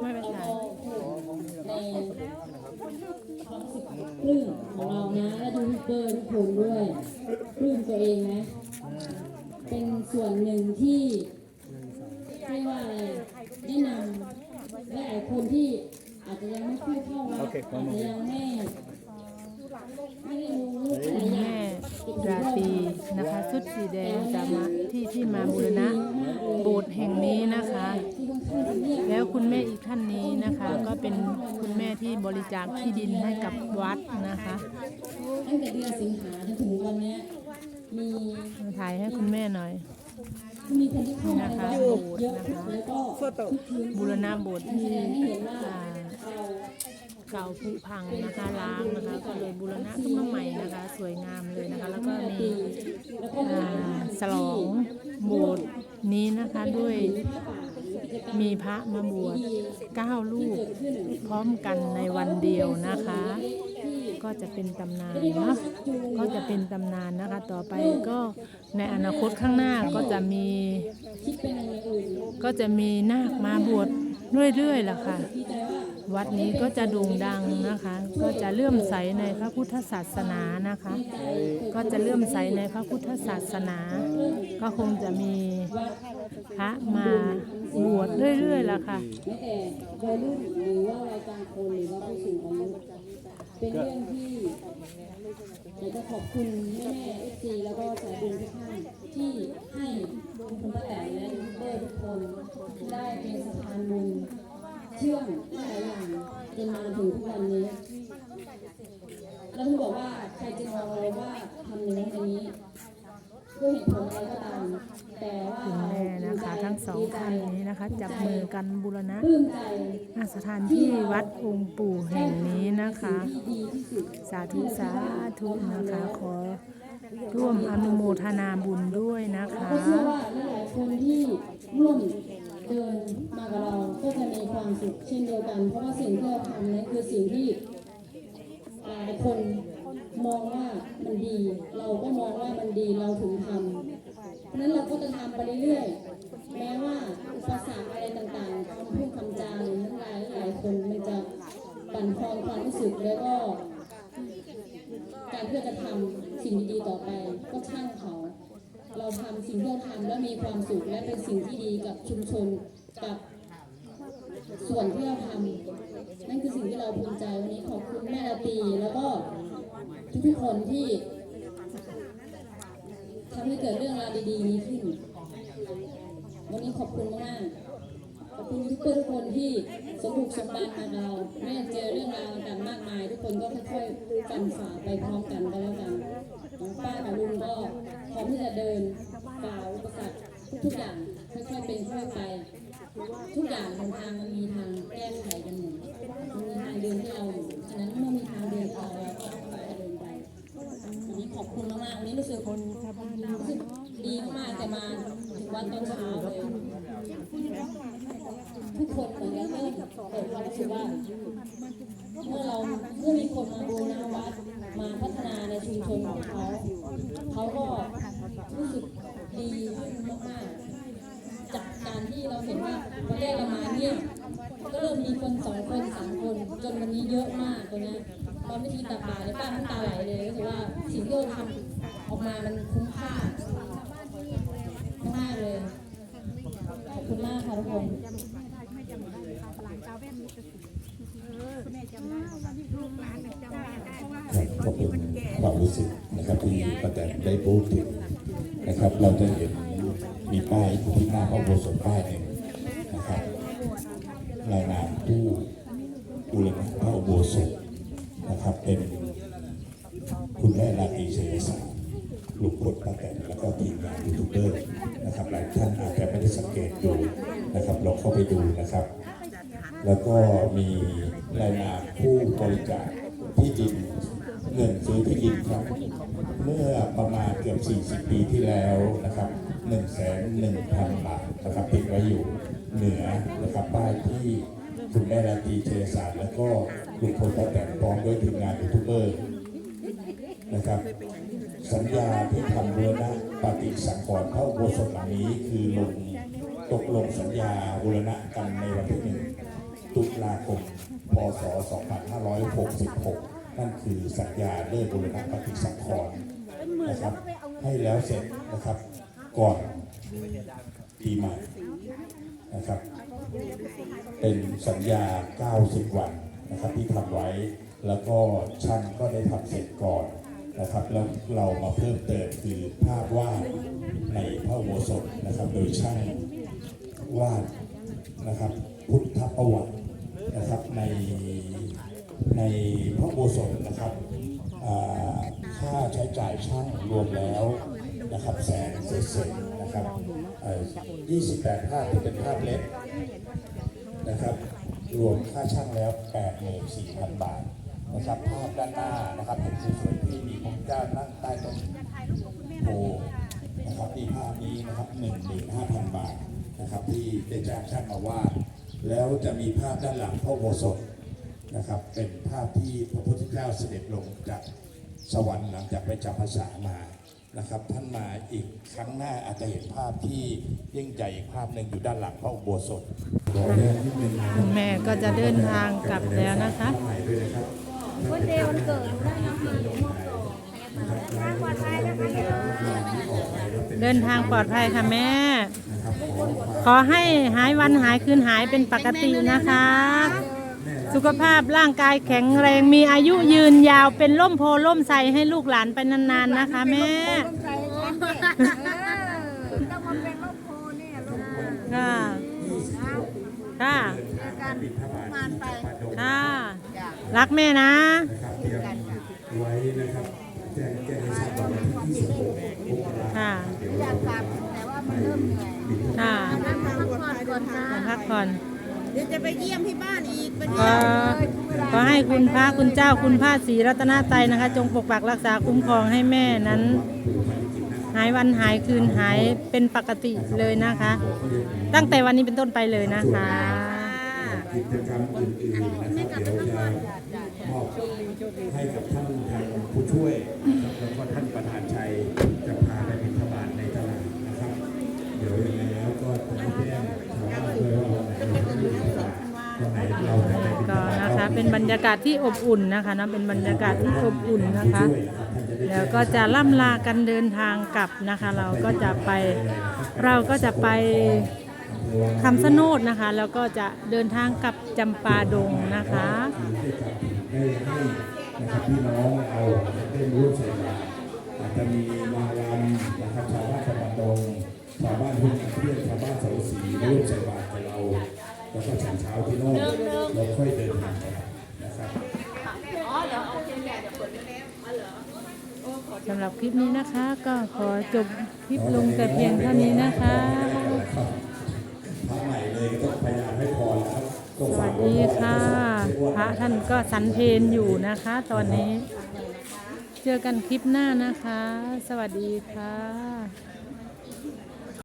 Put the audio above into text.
ไม่เป็นไรในความรู้สึกปลื้มของเรานะ และยูทูบเบอร์ทุกคนด้วยปลื้มตัวเองนะ เป็นส่วนหนึ่งที่เรียกว่าอะไรแนะนำและหลายคนที่อาจจะยังไม่ค่อยเข้าวัดอาจจะยังไม่ แม่ย่างราตรีนะคะชุดสีแดงจะมาที่ที่มาบูรณะโบสถ์แห่งนี้นะคะที่ค่อนข้างจะเงียบแล้วคุณแม่อีกท่านนี้นะคะ ก็เป็นคุณแม่ที่บริจาคที่ดินให้กับวัดนะคะตั้งแต่เดือนสิงหาจนถึงวันเนี้ยมีถ่ายให้คุณแม่หน่อยมีคนที่เข้ามาในวัดเยอะแล้วก็ทุกทีมบูรณะโบสถ์ที่แสดงให้ เก่าผุพังนะคะล้างนะคะก็เลยบูรณะขึ้นมาใหม่นะคะ สวยงามเลยนะคะ แล้วก็มีแล้วก็อ่าฉลองโบสถ์นี้นะคะด้วยมีพระมาบวช9ลูกพร้อมกันในวันเดียวนะคะ ก็จะเป็นตำนานเนาะก็จะเป็นตำนานนะคะ ต่อไปก็ในอนาคตข้างหน้าก็จะมี ก็จะมีนาคมาบวชเรื่อยๆล่ะค่ะ วัดนี้ก็จะโด่งดังนะคะ ก็จะเลื่อมใสในพระพุทธศาสนานะคะ ก็จะเลื่อมใสในพระพุทธศาสนา ก็คงจะมีพระมาบวชเรื่อยๆล่ะค่ะอยางคนหรือว่าผู้สูงอายุเป็นเรื่องที่อยากจะขอบคุณแม่เอฟซีแล้วก็สายบุญทุกท่านที่ให้คุณป้าแตนและยูทูบเบอร์ทุกคนได้เป็นสะพานบุญ ชื่อมหลายอย่างจนมาถึงทุกวันนี้แล้วคุณบอกว่าใครจะมองเราว่าทำอย่างนั้นอย่างนี้ด้วยเหตุผลอะไรก็ตามแต่ว่าคุณแม่นะคะ ทั้งสองท่านนี้นะคะ จับมือกันบูรณะปลื้มใจอ่าสถานที่วัดองค์ปู่แห่งนี้นะคะที่ดีที่สุดสาธุสาธุนะคะขอร่วมอนุโมทนาบุญด้วยนะแล้วคะก็เชื่อว่าหลายๆคนที่ร่วม เดินมากับเราก็จะมีความสุขเช่นเดียวกัน เพราะว่าสิ่งที่เราทำนั้นคือสิ่งที่หลายคนมองว่ามันดี เราก็มองว่ามันดีเราถึงทำเพราะนั้นเราก็จะทำไปเรื่อยๆแม้ว่าอุปสรรคอะไรต่างๆคำพูดคำจาหรือทั้งหลายหลายคนมันจะปั่นทอนความรู้สึกแล้วก็ การที่เราจะทำสิ่งดีๆต่อไปก็ช่างเขา เราทำสิ่งที่เราทำแล้วมีความสุขและเป็นสิ่งที่ดีกับชุมชนกับส่วนที่เราทำนั่นคือสิ่งที่เราภูมิใจวันนี้ขอบคุณแม่ราตรีแล้วก็ทุกๆคนที่ทำให้เกิดเรื่องราวดีๆนี้ขึ้น วันนี้ขอบคุณมากขอบคุณทุกคนทุกคนที่สมบุกสมบันมาเราแม้เจอเรื่องราวต่างๆมากมาย ทุกคนก็ค่อยๆฟันฝ่าไปพร้อมกันก็แล้วกัน ป้ากับลุงก็พร้อมที่จะเดินฝ่าอุปสรรคทุกอย่างค่อยๆเป็นค่อยไป ทุกอย่างทางมันมีทางแก้ไขกันหมดมันมีทางเดินที่เราอยู่ฉะนั้นเมื่อมีทางเดินเราเราก็ค่อยๆเดินไปวันนี้ขอบคุณมากๆวันนี้รู้สึกรู้สึกดีมากๆแต่มาถึงวันตอนเช้าเลยทุกคนเหมือนกันเริ่มเกิดความรู้สึกว่าเมื่อเราเมื่อมีคนมาบูรณาวัด มาพัฒนาในชุมชนของเขา เขาก็รู้สึกดีขึ้นมากๆ จากการที่เราเห็นว่าวันแรกเรามาเนี่ยก็เริ่มมีคนสองคนสามคนจนวันนี้เยอะมากตรงนี้ตอนวิธีตักบาตรเนี่ยป้าน้ำตาไหลเลยก็คือว่าสิ่งที่เราทำออกมามันคุ้มค่ามากเลยขอบคุณมากค่ะทุกคน ครับก็เป็น ความรู้สึกนะครับที่ป้าแตนได้พูดถึงนะครับ เราจะเห็นมีป้ายที่หน้าพระอุโบสถป้ายหนึ่งนะครับรายนามผู้บูรณะพระอุโบสถนะครับเป็นคุณแม่ราตีเฉยสารลุงพลป้าแตนแล้วก็ทีมงานยูทูบเบอร์นะครับหลายท่านอาจจะไม่ได้สังเกตดูนะครับลองเข้าไปดูนะครับ แล้วก็มีรายนามผู้บริจาคที่ดิน เงินซื้อที่ดินครับ เมื่อประมาณเกือบ 40 ปีที่แล้วนะครับ1 1 0 0 0 บาทนะครับติดไว้อยู่เหนือนะครับป้ายที่คุณแม่ราตรีเชยศาสตร์แล้วก็ลุงพลป้าแตนพร้อมด้วยทีมงานยูทูบเบอร์นะครับ สัญญาที่ทำเรือนะปฏิสังขรณ์พระอุโบสถหลังนี้คือลงตกลงสัญญาบูรณะกันในวันที่หนึ่งตุลาคม พศ 2566 นั่นคือสัญญาเลิกบุรณปฏิสังขรณ์นะครับให้แล้วเสร็จนะครับก่อนปีใหม่นะครับ เป็นสัญญา 90 วันนะครับที่ทำไว้แล้วก็ช่างก็ได้ทำเสร็จก่อนนะครับแล้วเรามาเพิ่มเติมคือภาพวาดในพระโบสถนะครับ โดยช่างวาดนะครับ พุทธประวัตินะครับใน ในพระโบสถนะครับค่าใช้จ่ายช่างรวมแล้วนะครับแสนเศษนะครับเอ่อ28 ภาพที่เป็นภาพเล็กนะครับรวมค่าช่างแล้ว84,000 บาทนะครับภาพด้านหน้านะครับเห็นสวยๆที่มีพระเจ้านั่งใต้ต้นโพนะครับที่ภาพนี้นะครับ15,000 บาทนะครับที่ได้จ้างช่างมาวาดแล้วจะมีภาพด้านหลังพระโบสถ นะครับ เป็นภาพที่พระพุทธเจ้าเสด็จลงจากสวรรค์หลังจากไปจำพรรษามานะครับ ท่านมาอีกครั้งหน้าอาจจะเห็นภาพที่ยิ่งใหญ่อีกภาพหนึ่งอยู่ด้านหลังพระอุโบสถคุณแม่ก็จะเดินทางกลับแล้วนะคะวันเดย์วันเกิดได้แล้วค่ะทางปลอดภัยนะคะเด้อเดินทางปลอดภัยค่ะแม่ ขอให้หายวันหายคืนหายเป็นปกตินะคะ สุขภาพร่างกายแข็งแรงมีอายุยืนยาวเป็นล่มโพล่มใสให้ลูกหลานไปนานๆนะคะแม่ใส่ฉันเนี่ยเออต้องมาเป็นโรคโคเนี่ยลูกค่ะ ค่ะ เจอกันมานไปค่ะรักแม่นะไว้นะครับแจ้งแจ้งให้ทราบว่าวันที่26มกราคมค่ะอยากกลับแต่ว่ามันเริ่มเหนื่อยค่ะ นั่งพักผ่อนก่อนนะพักผ่อน เดี๋ยวจะไปเยี่ยมที่บ้านอีกไปขอขอให้คุณพระคุณเจ้าคุณพระศรีรัตนตรัยนะคะ จงปกปักรักษาคุ้มครองให้แม่นั้น หายวันหายคืนหายเป็นปกติเลยนะคะ ตั้งแต่วันนี้เป็นต้นไปเลยนะคะ กิจกรรมอื่นๆนะครับเดี๋ยวจะมอบให้กับท่านทางผู้ช่วยนะครับแล้วก็ท่านประธานชัยจะพาไปบิณฑบาตในตลาดนะครับ เดี๋ยวยังไงแล้วก็จะแจ้ง เป็นบรรยากาศที่อบอุ่นนะคะนะเป็นบรรยากาศที่อบอุ่นนะคะ แล้วก็จะล่ำลากันเดินทางกลับนะคะ เราก็จะไปเราก็จะไปคำสนดนะคะ แล้วก็จะเดินทางกลับจำปาดงนะคะให้ให้พี่น้องเอาได้ร่วมใส่บาตรอาจจะมีนางรำนะครับชาวบ้านจังหวัดดงชาวบ้านทุ่งนาเทียนชาวบ้านเสาสีร่วมใส่บาตรกับเรา แล้วก็ฉันเช้าที่โน่นเราค่อยเดินทางไปนะครับ สำหรับคลิปนี้นะคะ ก็ขอจบคลิปลงแต่เพียงเท่านี้นะคะ พระใหม่เลยก็ต้องพยายามให้พรแล้วก็สฝาวักสดีค่ะ พระท่านก็สันเพนอยู่นะคะ ตอนนี้ เจอกันคลิปหน้านะคะ สวัสดีค่ะ